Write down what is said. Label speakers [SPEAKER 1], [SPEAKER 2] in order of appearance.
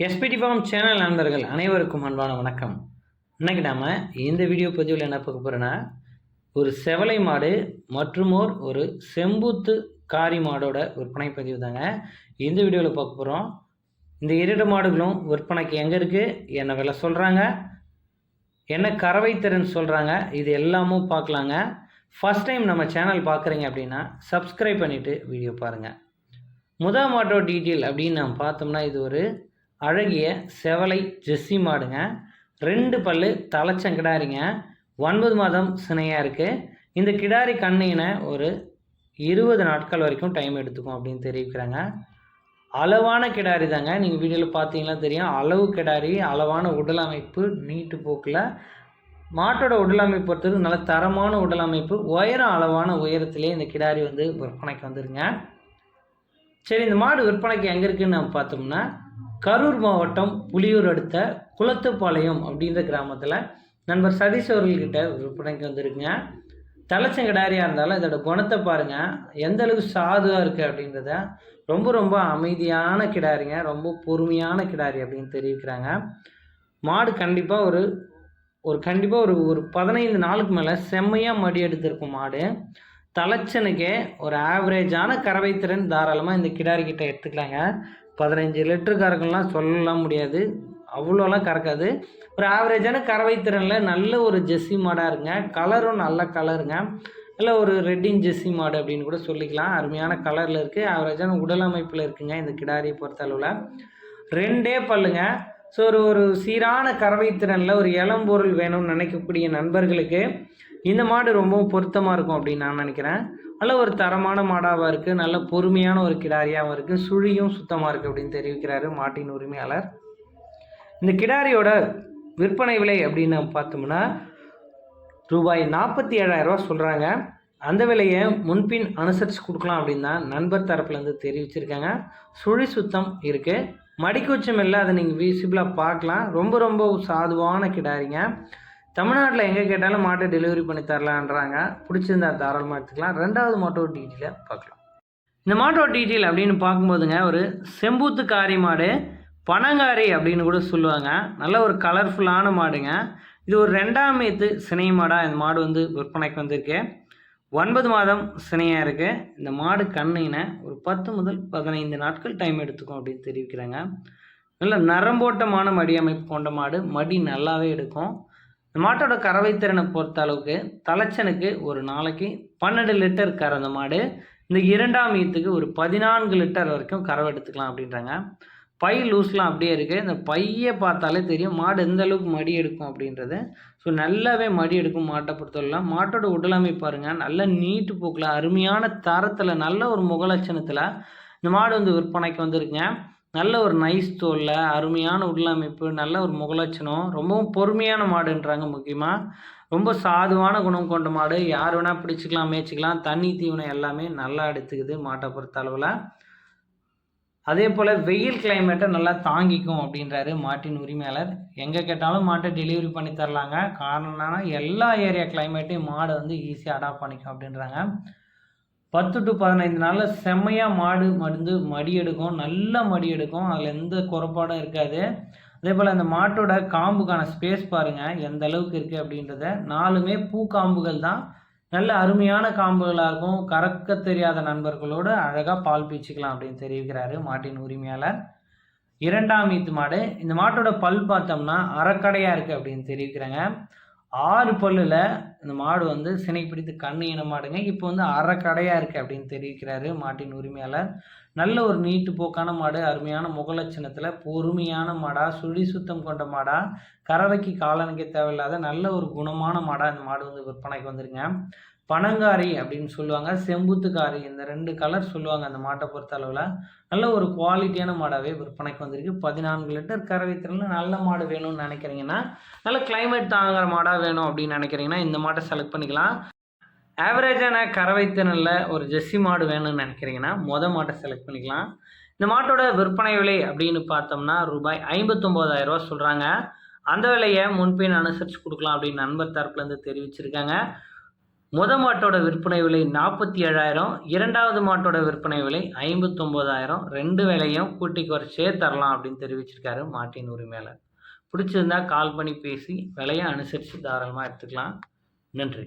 [SPEAKER 1] SPD form channel நண்பர்கள் அனைவருக்கும் அன்பான வணக்கம். இன்றைக்கி நாம் இந்த வீடியோ பதிவில் என்ன பார்க்க போகிறோன்னா ஒரு செவலை மாடு மற்றுமோர் ஒரு செம்பூத்து காரி மாடோட விற்பனை பதிவு தாங்க. இந்த வீடியோவில் பார்க்க போகிறோம் இந்த இரண்டு மாடுகளும் விற்பனைக்கு எங்கே இருக்குது என்ன விலை சொல்கிறாங்க என்ன கறவை திறன் சொல்கிறாங்க இது எல்லாமும் பார்க்கலாங்க. ஃபஸ்ட் டைம் நம்ம சேனல் பார்க்குறீங்க அப்படின்னா சப்ஸ்கிரைப் பண்ணிவிட்டு வீடியோ பாருங்கள் முதல் மாட்டோ டீட்டெயில் அப்படின்னு நம்ம பார்த்தோம்னா இது ஒரு அழகிய செவலை ஜெஸ்ஸி மாடுங்க. ரெண்டு பல்லு தலைச்சங்கிடாரிங்க ஒன்பது மாதம் சினையாக இருக்குது இந்த கிடாரி கண்ணினை ஒரு இருபது நாட்கள் வரைக்கும் டைம் எடுத்துக்கும் அப்படின்னு தெரிவிக்கிறாங்க. அளவான கிடாரி தாங்க. நீங்கள் வீடியோவில் பார்த்தீங்கன்னா தெரியும். அளவு கிடாரி அளவான உடல் அமைப்பு நீட்டு போக்கில். மாட்டோட உடல் அமைப்பு பொறுத்தது நல்ல தரமான உடல் அமைப்பு உயரம் அளவான உயரத்திலே இந்த கிடாரி வந்து விற்பனைக்கு வந்துருங்க. சரி இந்த மாடு விற்பனைக்கு எங்கே இருக்குன்னு நம்ம பார்த்தோம்னா கரூர் மாவட்டம் புலியூர் அடுத்த குளத்துப்பாளையம் அப்படின்ற கிராமத்தில் நண்பர் சதீஷ் அவர்கள்கிட்ட விற்பனைக்கு வந்திருக்குங்க. தலைச்சங்கடாரியாக இருந்தாலும் இதோட குணத்தை பாருங்கள் எந்த அளவுக்கு சாதுவாக இருக்குது அப்படின்றத ரொம்ப ரொம்ப அமைதியான கிடாரிங்க. ரொம்ப பொறுமையான கிடாரி அப்படின்னு தெரிவிக்கிறாங்க. மாடு கண்டிப்பாக ஒரு ஒரு கண்டிப்பாக ஒரு ஒரு பதினைந்து நாளுக்கு மேலே செம்மையாக மடி எடுத்திருக்கும் மாடு. தலைச்சனுக்கே ஒரு ஆவரேஜான கறவை திறன் தாராளமாக இந்த கிடாரிக்கிட்ட எடுத்துக்கலாங்க. பதினஞ்சு லிட்டரு கறக்கலாம் சொல்லலாம் முடியாது. அவ்வளோலாம் கறக்காது. ஒரு ஆவரேஜான கறவை திறனில் நல்ல ஒரு ஜெஸ்ஸி மாடாக இருங்க. கலரும் நல்ல கலருங்க. நல்ல ஒரு ரெட்டின் ஜெஸ்ஸி மாடு அப்படின்னு கூட சொல்லிக்கலாம். அருமையான கலரில் இருக்குது ஆவரேஜான உடல் அமைப்பில் இருக்குங்க இந்த கிடாரியை பொறுத்த அளவில் ரெண்டே பல்லுங்க. ஸோ ஒரு ஒரு சீரான கறவை திறனில் ஒரு இளம்பொருள் வேணும்னு நினைக்கக்கூடிய நண்பர்களுக்கு இந்த மாடு ரொம்பவும் பொருத்தமாக இருக்கும் அப்படின்னு நான் நினைக்கிறேன். நல்ல ஒரு தரமான மாடாகவும் இருக்குது நல்ல பொறுமையான ஒரு கிடாரியாகவும் இருக்குது சுழியும் சுத்தமாக இருக்குது அப்படின்னு தெரிவிக்கிறாரு மாட்டின் உரிமையாளர். இந்த கிடாரியோட விற்பனை விலை அப்படின்னு பார்த்தோம்னா ரூபாய் நாற்பத்தி ஏழாயிரரூவா சொல்கிறாங்க அந்த விலையை முன்பின் அனுசரித்து கொடுக்கலாம் அப்படின்னு தான் நண்பர் தரப்புலேருந்து தெரிவிச்சிருக்காங்க. சுழி சுத்தம் இருக்குது மடிக்குச்சம் இல்லை அதை நீங்கள் விசிபிளாக பார்க்கலாம். ரொம்ப ரொம்ப சாதுவான கிடாரிங்க. தமிழ்நாட்டில் எங்கே கேட்டாலும் மாட்டை டெலிவரி பண்ணி தரலான்றாங்க. பிடிச்சிருந்தா தாராளமாக எடுத்துக்கலாம். ரெண்டாவது மாட்டோ டீட்டெயிலை பார்க்கலாம். இந்த மாட்டோ டீட்டெயில் அப்படின்னு பார்க்கும்போதுங்க ஒரு செம்பூத்து காரி மாடு பனங்காரி அப்படின்னு கூட சொல்லுவாங்க. நல்ல ஒரு கலர்ஃபுல்லான மாடுங்க. இது ஒரு ரெண்டாம் ஏத்து சினை மாடாக இந்த மாடு வந்து விற்பனைக்கு வந்திருக்கு. ஒன்பது மாதம் சினையாக இருக்குது இந்த மாடு கண்ணின ஒரு பத்து முதல் பதினைந்து நாட்கள் டைம் எடுத்துக்கும் அப்படின்னு தெரிவிக்கிறாங்க. நல்ல நரம்போட்டமான மடி அமைப்பு கொண்ட மாடு. மடி நல்லாவே எடுக்கும். இந்த மாட்டோட கறவை திறனை பொறுத்த அளவுக்கு தலைச்சனுக்கு ஒரு நாளைக்கு பன்னெண்டு லிட்டர் கறந்த மாடு இந்த இரண்டாம் ஈத்துக்கு ஒரு பதினான்கு லிட்டர் வரைக்கும் கறவை எடுத்துக்கலாம் அப்படின்றாங்க. பை லூஸ்லாம் அப்படியே இருக்குது இந்த பையை பார்த்தாலே தெரியும் மாடு எந்த அளவுக்கு மடி எடுக்கும் அப்படின்றது. ஸோ நல்லாவே மடி எடுக்கும் மாட்டை பொறுத்தவரைலாம் மாட்டோட உடலமை பாருங்கள் நல்ல நீட்டு போக்கில் அருமையான தரத்தில் நல்ல ஒரு முகலட்சணத்தில் இந்த மாடு வந்து விற்பனைக்கு வந்திருக்குங்க. நல்ல ஒரு நைஸ் தோலில் அருமையான உடலமைப்பு நல்ல ஒரு முகலட்சணம் ரொம்பவும் பொறுமையான மாடுன்றாங்க முக்கியமாக ரொம்ப சாதுவான குணம் கொண்ட மாடு. யார் வேணால் பிடிச்சிக்கலாம் மேய்ச்சிக்கலாம். தண்ணி தீவனம் எல்லாமே நல்லா எடுத்துக்குது மாட்டை பொறுத்த அளவில். அதே போல் வெயில் கிளைமேட்டை நல்லா தாங்கிக்கும் அப்படின்றாரு மாட்டின் உரிமையாளர். எங்கே கேட்டாலும் மாட்டை டெலிவரி பண்ணி தரலாங்க. காரணம் என்னன்னா எல்லா ஏரியா கிளைமேட்டையும் மாடை வந்து ஈஸியாக அடாப்ட் பண்ணிக்கும் அப்படின்றாங்க. பத்து டு பதினைந்து நாளில் செம்மையாக மாடு மருந்து மடி எடுக்கும். நல்ல மடி எடுக்கும். அதில் எந்த குறைபாடும் இருக்காது. அதே போல் அந்த மாட்டோட காம்புக்கான ஸ்பேஸ் பாருங்கள் எந்த அளவுக்கு இருக்குது அப்படின்றத. நாலுமே பூ காம்புகள் தான். நல்ல அருமையான காம்புகளாக இருக்கும். கறக்க தெரியாத நண்பர்களோடு அழகாக பால் பீச்சிக்கலாம் அப்படின்னு தெரிவிக்கிறாரு மாட்டின் உரிமையாளர். இரண்டாம் ஈத்து மாடு. இந்த மாட்டோட பல் பார்த்தோம்னா அறக்கடையாக இருக்குது அப்படின்னு தெரிவிக்கிறாங்க. ஆறு பல்லில் இந்த மாடு வந்து சினை பிடித்து கண்ணு இன மாடுங்க. இப்போ வந்து அறக்கடையாக இருக்குது அப்படின்னு தெரிவிக்கிறாரு மாட்டின் உரிமையாளர். நல்ல ஒரு நீட்டு போக்கான மாடு அருமையான முகலட்சணத்தில் பொறுமையான மாடா சுழி சுத்தம் கொண்ட மாடா கறவைக்கு காலனிக்க தேவையில்லாத நல்ல ஒரு குணமான மாடாக இந்த மாடு வந்து விற்பனைக்கு வந்துருங்க. பனங்காரி அப்படின்னு சொல்லுவாங்க செம்புத்துக்காரி இந்த ரெண்டு கலர் சொல்லுவாங்க அந்த மாட்டை பொறுத்த அளவில். நல்ல ஒரு குவாலிட்டியான மாடாகவே விற்பனைக்கு வந்திருக்கு. பதினான்கு லிட்டர் கறவை திறனில் நல்ல மாடு வேணும்னு நினைக்கிறீங்கன்னா நல்ல கிளைமேட் தாங்குற மாடாக வேணும் அப்படின்னு நினைக்கிறீங்கன்னா இந்த மாட்டை செலக்ட் பண்ணிக்கலாம். ஆவரேஜான கறவை திறனில் ஒரு ஜெர்சி மாடு வேணும்னு நினைக்கிறீங்கன்னா மொதல் மாட்டை செலக்ட் பண்ணிக்கலாம். இந்த மாட்டோட விற்பனை விலை அப்படின்னு பார்த்தோம்னா ரூபாய் ஐம்பத்தொம்போதாயிரரூவா சொல்கிறாங்க அந்த விலையை முன்பின் அனுசரித்து கொடுக்கலாம் அப்படின்னு நண்பர் தரப்புலேருந்து தெரிவிச்சிருக்காங்க. முத மாட்டோட விற்பனை விலை நாற்பத்தி ஏழாயிரம் இரண்டாவது மாட்டோட விற்பனை விலை ஐம்பத்தொம்போதாயிரம் ரெண்டு விலையும் கூட்டி குறைச்சே தரலாம் அப்படின்னு தெரிவிச்சிருக்காரு மாட்டின் உரிமையாளர். பிடிச்சிருந்தா கால் பண்ணி பேசி விலையை அனுசரித்து தாராளமாக எடுத்துக்கலாம். நன்றி.